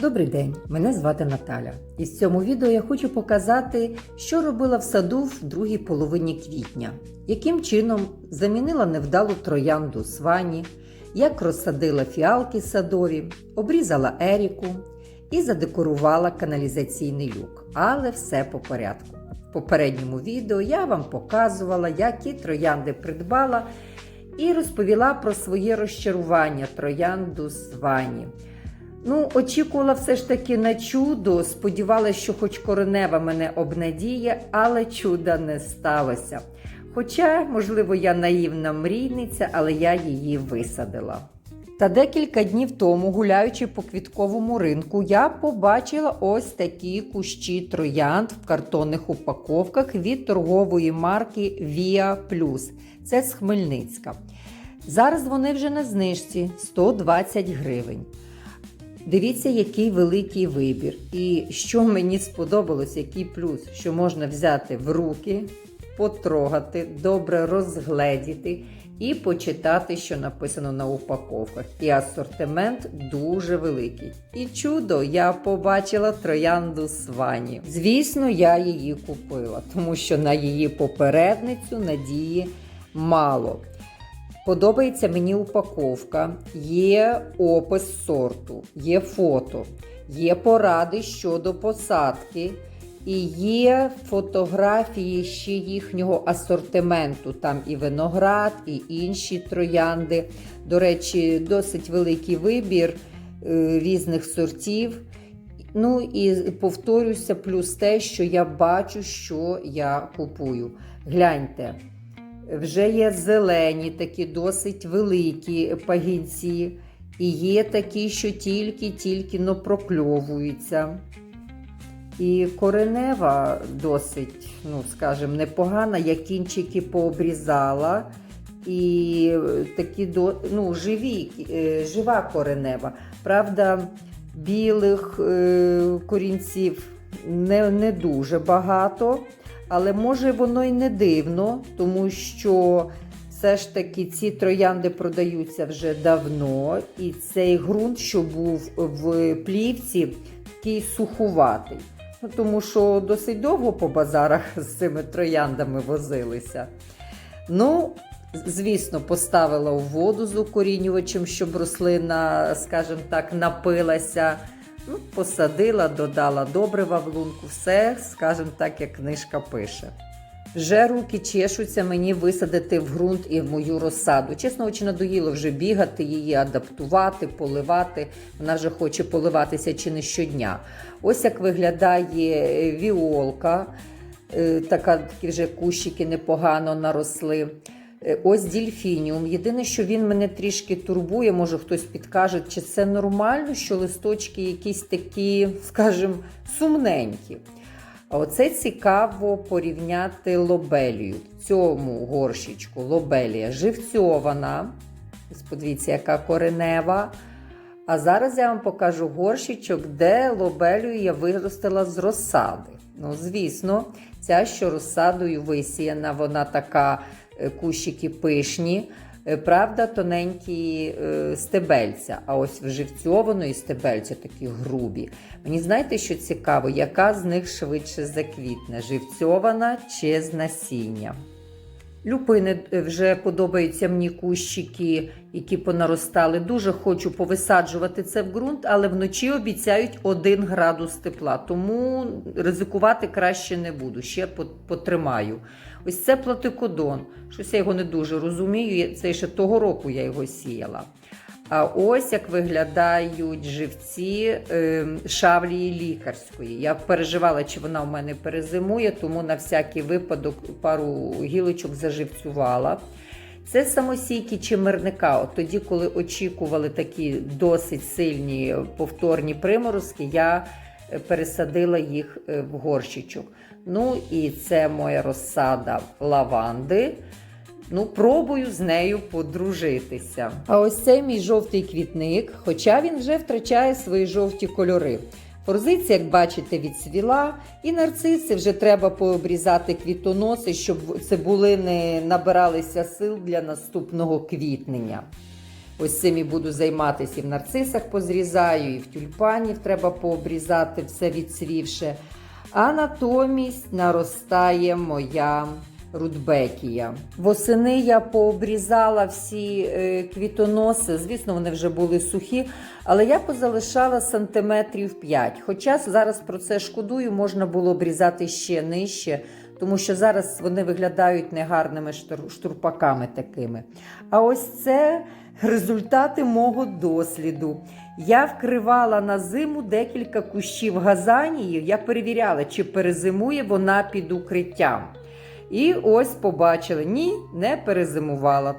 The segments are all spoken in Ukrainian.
Добрий день, мене звати Наталя. І в цьому відео я хочу показати, що робила в саду в другій половині квітня, яким чином замінила невдалу троянду свані, як розсадила фіалки садові, обрізала еріку і задекорувала каналізаційний люк. Але все по порядку. В попередньому відео я вам показувала, які троянди придбала, і розповіла про своє розчарування троянду свані. Ну, очікувала все ж таки на чудо. Сподівалася, що хоч коренева мене обнадіє, але чуда не сталося. Хоча, можливо, я наївна мрійниця, але я її висадила. Та декілька днів тому, гуляючи по квітковому ринку, я побачила ось такі кущі троянд в картонних упаковках від торгової марки Via Plus. Це з Хмельницька. Зараз вони вже на знижці 120 гривень. Дивіться, який великий вибір. І що мені сподобалось, який плюс, що можна взяти в руки, потрогати, добре розгледіти і почитати, що написано на упаковках. І асортимент дуже великий. І чудо, я побачила троянду свані. Звісно, я її купила, тому що на її попередницю надії мало. Подобається мені упаковка, є опис сорту, є фото, є поради щодо посадки, і є фотографії ще їхнього асортименту. Там і виноград, і інші троянди. До речі, досить великий вибір е, різних сортів. Ну і повторюся, плюс те, що я бачу, що я купую. Гляньте. Вже є зелені, такі досить великі пагінці. І є такі, що тільки-тільки но прокльовуються. І коренева досить, ну, скажімо, непогана, я кінчики пообрізала. І такі ну, живі, е, жива коренева. Правда, білих е, корінців не, не дуже багато. Але може воно й не дивно, тому що все ж таки ці троянди продаються вже давно, і цей ґрунт, що був в плівці, такий сухуватий. Ну, Тому що досить довго по базарах з цими трояндами возилися. Ну, звісно, поставила у воду з укорінювачем, щоб рослина, скажімо так, напилася. Ну, Посадила, додала добрива в лунку, все, скажімо так, як книжка пише. Вже руки чешуться мені висадити в ґрунт і в мою розсаду. Чесно, очі надоїло вже бігати, її адаптувати, поливати. Вона вже хоче поливатися чи не щодня. Ось як виглядає віолка, Е, така вже кущики непогано наросли. Е, Ось дільфініум. Єдине, що він мене трішки турбує, може хтось підкаже, чи це нормально, що листочки якісь такі, скажімо, сумненькі. А оце цікаво порівняти лобелію. В цьому горщичку лобелія живцьована. Подивіться, яка коренева. А зараз я вам покажу горщичок, де лобелію я виростила з розсади. Ну, звісно, ця, що розсадою висіяна, вона така кущики пишні. Е, Правда, тоненькі е, стебельця, а ось вживцьованої стебельця такі грубі. Мені знаєте, що цікаво, яка з них швидше заквітне: живцьована чи з насіння? Люпини е, вже подобаються мені кущики, які понаростали. Дуже хочу повисаджувати це в ґрунт, але вночі обіцяють 1 градус тепла, тому ризикувати краще не буду. Ще потримаю. Ось це платикодон. Щось я його не дуже розумію. Це ще того року я його сіяла. А ось як виглядають живці е, шавлії лікарської. Я переживала, чи вона у мене перезимує, тому на всякий випадок пару гілочок заживцювала. Це самосійки чимерника. От тоді, коли очікували такі досить сильні повторні приморозки, я е, пересадила їх е, в горщичок. Ну і це моя розсада лаванди. Ну, пробую з нею подружитися. А ось цей мій жовтий квітник, хоча він вже втрачає свої жовті кольори. Форзиця, як бачите, відсвіла, і нарциси вже треба пообрізати квітоноси, щоб цибулини набиралися сил для наступного квітнення. Ось цим і буду займатися і в нарцисах позрізаю, і в тюльпанів треба пообрізати все відсвівше. А натомість наростає моя рудбекія. Восени я пообрізала всі е, квітоноси. Звісно, вони вже були сухі, але я позалишала сантиметрів 5. Хоча зараз про це шкодую, можна було обрізати ще нижче, тому що зараз вони виглядають негарними штур- штурпаками такими. А ось це результати мого досліду. Я вкривала на зиму декілька кущів газанії. Я перевіряла, чи перезимує вона під укриттям. І ось побачили, ні, не перезимувала.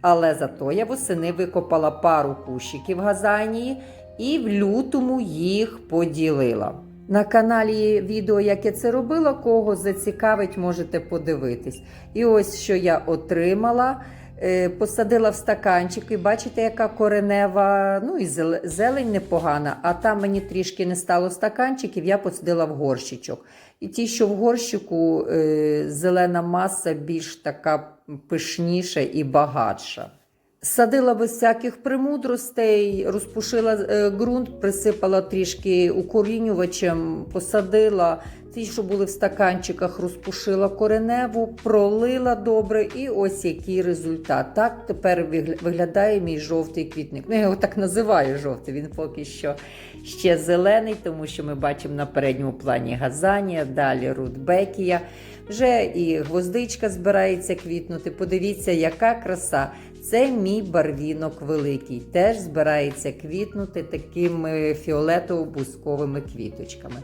Але зато я восени викопала пару кущиків газанії і в лютому їх поділила. На каналі відео, як я це робила, кого зацікавить, можете подивитись. І ось що я отримала. Е, Посадила в стаканчик і бачите, яка коренева, ну і зелень непогана. А там мені трішки не стало стаканчиків, я посадила в горщичок. І ті, що в горщику, е, зелена маса більш така пишніша і багатша. Садила без всяких примудростей, розпушила е, ґрунт, присипала трішки укорінювачем, посадила. Ті, що були в стаканчиках, розпушила кореневу, пролила добре, і ось який результат. Так тепер виглядає мій жовтий квітник. Ну, я його так називаю жовтий. Він поки що ще зелений, тому що ми бачимо на передньому плані газанія, далі рудбекія. Вже і гвоздичка збирається квітнути. Подивіться, яка краса. Це мій барвінок великий. Теж збирається квітнути такими фіолетово-бусковими квіточками.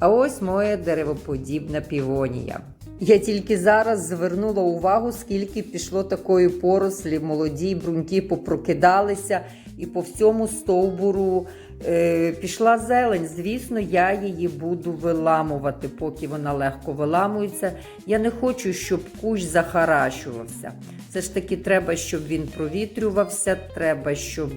А ось моя деревоподібна півонія. Я тільки зараз звернула увагу, скільки пішло такої порослі, молоді бруньки попрокидалися, і по всьому стовбуру е, пішла зелень. Звісно, я її буду виламувати, поки вона легко виламується. Я не хочу, щоб кущ захаращувався. Все ж таки, треба, щоб він провітрювався, треба, щоб.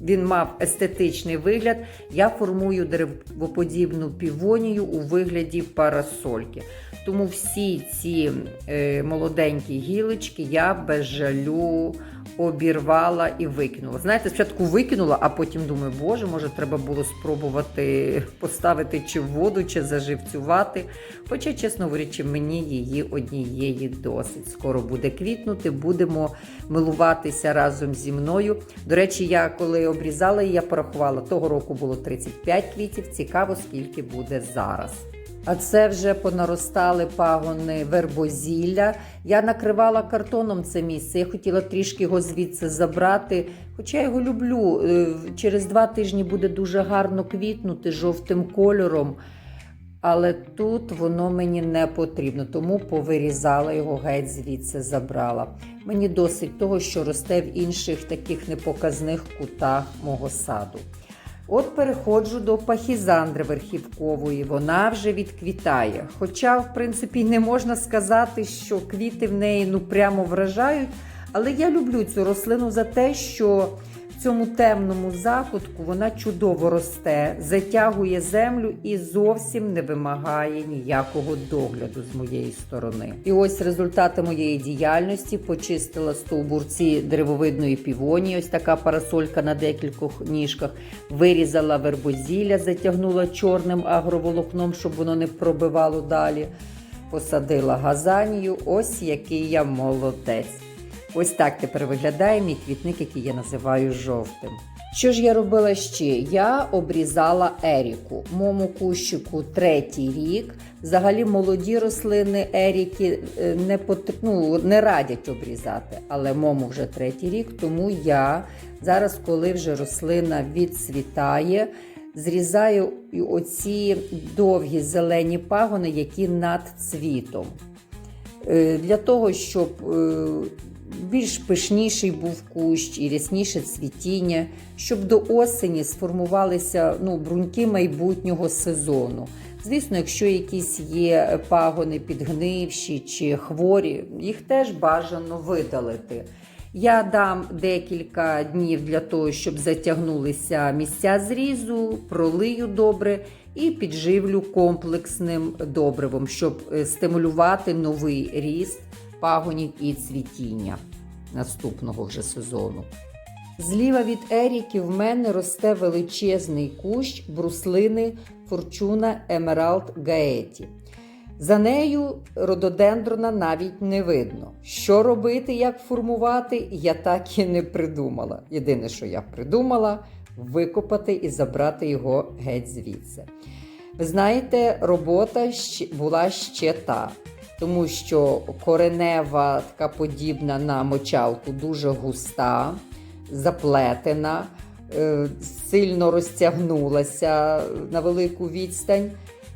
Він мав естетичний вигляд. Я формую деревоподібну півонію у вигляді парасольки. Тому всі ці е, молоденькі гілочки я без жалю обірвала і викинула. Знаєте, спочатку викинула, а потім думаю, боже, може, треба було спробувати поставити чи в воду, чи заживцювати. Хоча, чесно говорячи, мені її однієї досить. Скоро буде квітнути, будемо милуватися разом зі мною. До речі, я коли обрізала її, я порахувала, того року було 35 квітів. Цікаво, скільки буде зараз. А це вже понаростали пагони вербозілля. Я накривала картоном це місце. Я хотіла трішки його звідси забрати. Хоча я його люблю. Е, Через два тижні буде дуже гарно квітнути жовтим кольором. Але тут воно мені не потрібно, тому повирізала його геть звідси забрала. Мені досить того, що росте в інших таких непоказних кутах мого саду. От переходжу до пахізандри верхівкової, вона вже відквітає. Хоча, в принципі, не можна сказати, що квіти в неї ну прямо вражають. Але я люблю цю рослину за те, що цьому темному закутку вона чудово росте, затягує землю і зовсім не вимагає ніякого догляду з моєї сторони. І ось результати моєї діяльності почистила стовбурці деревовидної півонії, ось така парасолька на декількох ніжках, вирізала вербозілля, затягнула чорним агроволокном, щоб воно не пробивало далі. Посадила газанію, ось який я молодець. Ось так тепер виглядає мій квітник, який я називаю жовтим. Що ж я робила ще? Я обрізала еріку. Моєму кущику третій рік. Взагалі молоді рослини еріки е, не, пот... ну, не радять обрізати, але мому вже третій рік, тому я зараз, коли вже рослина відцвітає, зрізаю оці довгі зелені пагони, які над цвітом. Е, Для того, щоб е, більш пишніший був кущ і рясніше цвітіння, щоб до осені сформувалися ну, бруньки майбутнього сезону. Звісно, якщо якісь є пагони підгнивші чи хворі, їх теж бажано видалити. Я дам декілька днів для того, щоб затягнулися місця зрізу, пролию добре і підживлю комплексним добривом, щоб е, стимулювати новий ріст пагонів і цвітіння. наступного вже сезону. Зліва від Еріки в мене росте величезний кущ бруслини Форчуна Емералд Гаеті. За нею рододендрона навіть не видно. Що робити, як формувати, я так і не придумала. Єдине, що я придумала, викопати і забрати його геть звідси. Ви знаєте, робота була ще та, тому що коренева, така подібна на мочалку, дуже густа, заплетена, е, сильно розтягнулася на велику відстань.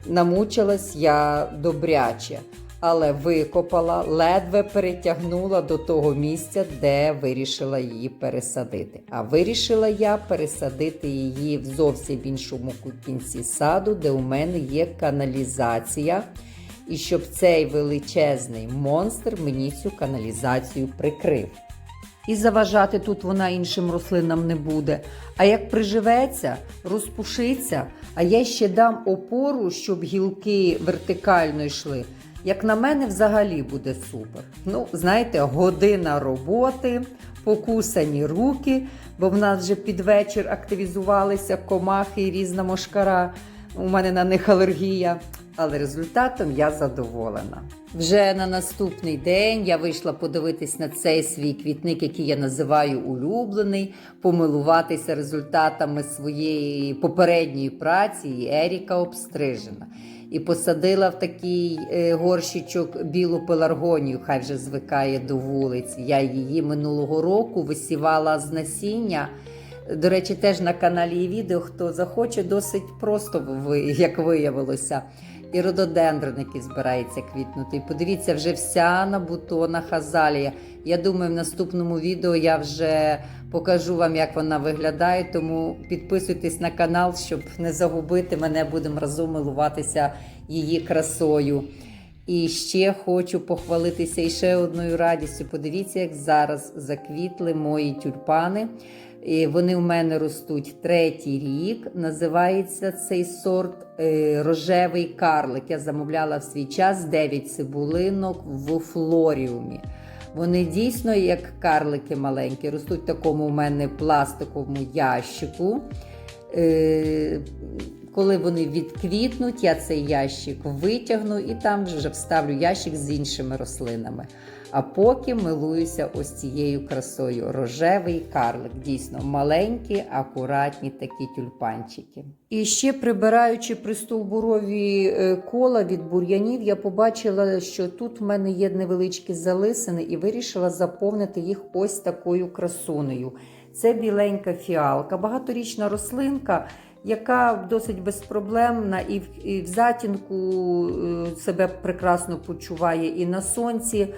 Намучилась я добряче, але викопала, ледве перетягнула до того місця, де вирішила її пересадити. А вирішила я пересадити її в зовсім іншому кінці саду, де у мене є каналізація. І щоб цей величезний монстр мені цю каналізацію прикрив. І заважати тут вона іншим рослинам не буде. А як приживеться, розпушиться, а я ще дам опору, щоб гілки вертикально йшли. Як на мене, взагалі буде супер. Ну, знаєте, година роботи, покусані руки, бо в нас вже під вечір активізувалися комахи і різна мошкара. У мене на них алергія. Але результатом я задоволена. Вже на наступний день я вийшла подивитись на цей свій квітник, який я називаю улюблений, помилуватися результатами своєї попередньої праці. І Еріка обстрижена. І посадила в такий е, горщичок білу пеларгонію, хай вже звикає до вулиць. Я її минулого року висівала з насіння. До речі, теж на каналі є відео, хто захоче, досить просто, як виявилося. І рододендрон, який збирається квітнути. І подивіться, вже вся на бутонах азалія. Я думаю, в наступному відео я вже покажу вам, як вона виглядає. Тому підписуйтесь на канал, щоб не загубити мене, будемо разом милуватися її красою. І ще хочу похвалитися і ще одною радістю. Подивіться, як зараз заквітли мої тюльпани. І вони в мене ростуть третій рік. Називається цей сорт е, рожевий карлик. Я замовляла в свій час 9 цибулинок в флоріумі. Вони дійсно як карлики маленькі, ростуть в такому у мене пластиковому ящику. Е, коли вони відквітнуть, я цей ящик витягну і там вже вставлю ящик з іншими рослинами. А поки милуюся ось цією красою. Рожевий карлик, дійсно маленькі, акуратні такі тюльпанчики. І ще прибираючи пристовбурові е, кола від бур'янів, я побачила, що тут в мене є невеличкі залисини, і вирішила заповнити їх ось такою красунею. Це біленька фіалка, багаторічна рослинка, яка досить безпроблемна і в, затінку е, себе прекрасно почуває і на сонці.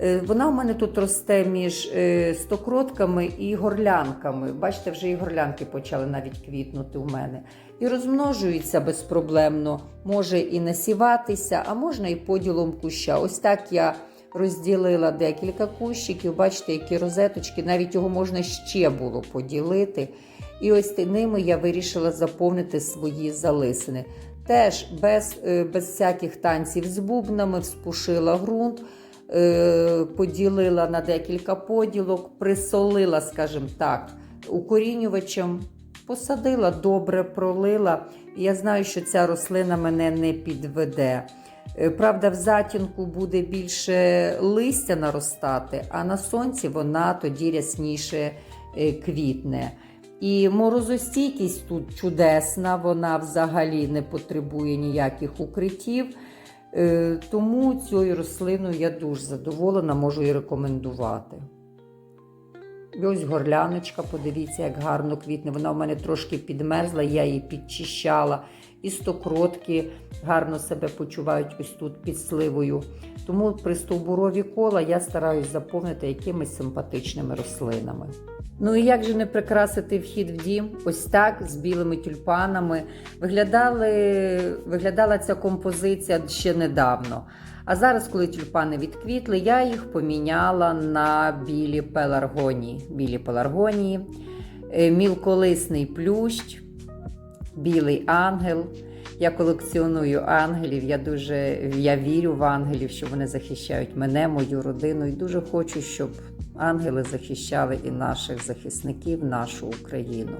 Е, Вона у мене тут росте між е, стокротками і горлянками. Бачите, вже і горлянки почали навіть квітнути у мене. І розмножується безпроблемно, може і насіватися, а можна і поділом куща. Ось так я розділила декілька кущиків. Бачите, які розеточки, навіть його можна ще було поділити. І ось ними я вирішила заповнити свої залисини. Теж без, е, без всяких танців з бубнами, вспушила ґрунт, поділила на декілька поділок, присолила, скажімо так, укорінювачем, посадила, добре пролила. Я знаю, що ця рослина мене не підведе. Е, Правда, в затінку буде більше листя наростати, а на сонці вона тоді рясніше е, квітне. І морозостійкість тут чудесна, вона взагалі не потребує ніяких укриттів. Е, Тому цією рослиною я дуже задоволена, можу і рекомендувати. Ось горляночка, подивіться, як гарно квітне. Вона в мене трошки підмерзла, я її підчищала. І стокротки гарно себе почувають ось тут під сливою. Тому при стовбурові кола я стараюсь заповнити якимись симпатичними рослинами. Ну і як же не прикрасити вхід в дім? Ось так з білими тюльпанами. Виглядали, виглядала ця композиція ще недавно. А зараз, коли тюльпани відквітли, я їх поміняла на білі пеларгонії. Білі пеларгонії, е, мілколисний плющ, білий ангел. Я колекціоную ангелів. Я дуже я вірю в ангелів, що вони захищають мене, мою родину. І дуже хочу, щоб ангели захищали і наших захисників, нашу Україну.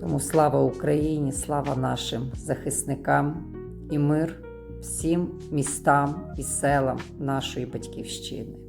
Тому слава Україні, слава нашим захисникам і мир всім містам і селам нашої батьківщини.